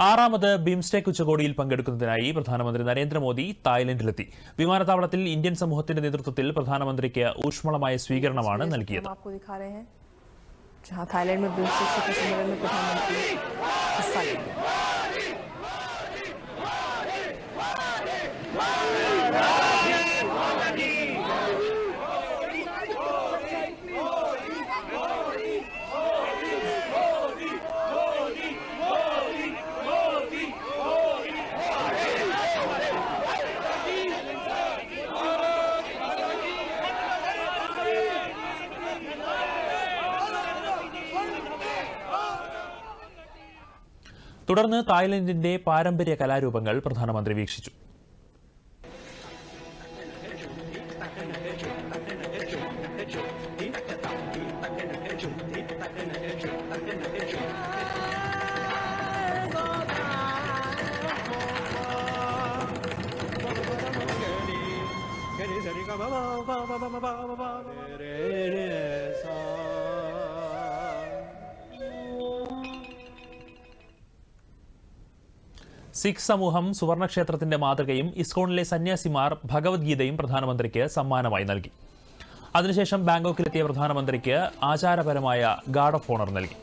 ആറാമത് ബിംസ്റ്റെക് ഉച്ചകോടിയിൽ പങ്കെടുക്കുന്നതിനായി പ്രധാനമന്ത്രി നരേന്ദ്രമോദി തായ്ലൻഡിലെത്തി. വിമാനത്താവളത്തിൽ ഇന്ത്യൻ സമൂഹത്തിന്റെ നേതൃത്വത്തിൽ പ്രധാനമന്ത്രിക്ക് ഊഷ്മളമായ സ്വീകരണമാണ് നൽകിയത്. हम തുടർന്ന് തായ്ലൻഡിന്റെ പാരമ്പര്യ കലാരൂപങ്ങൾ പ്രധാനമന്ത്രി വീക്ഷിച്ചു സിഖ് സമൂഹം സുവർണക്ഷേത്രത്തിന്റെ മാതൃകയും ഇസ്കോണിലെ സന്യാസിമാർ ഭഗവത്ഗീതയും പ്രധാനമന്ത്രിക്ക് സമ്മാനമായി നൽകി. അതിനുശേഷം ബാങ്കോക്കിലെത്തിയ പ്രധാനമന്ത്രിക്ക് ആചാരപരമായ ഗാർഡ് ഓഫ് ഓണർ നൽകി.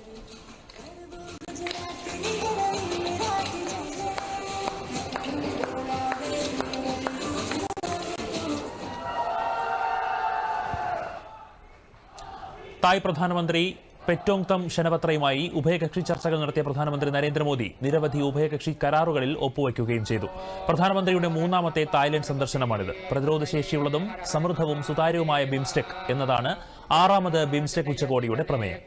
തായ് പ്രധാനമന്ത്രി പെറ്റോങ് തം ക്ഷണപത്രയുമായി ഉഭയകക്ഷി ചർച്ചകൾ നടത്തിയ പ്രധാനമന്ത്രി നരേന്ദ്രമോദി നിരവധി ഉഭയകക്ഷി കരാറുകളിൽ ഒപ്പുവയ്ക്കുകയും ചെയ്തു. പ്രധാനമന്ത്രിയുടെ മൂന്നാമത്തെ തായ്ലൻഡ് സന്ദർശനമാണിത്. പ്രതിരോധശേഷിയുള്ളതും സമൃദ്ധവും സുതാര്യവുമായ ബിംസ്റ്റെക് എന്നതാണ് ആറാമത് ബിംസ്റ്റെക് ഉച്ചകോടിയുടെ പ്രമേയം.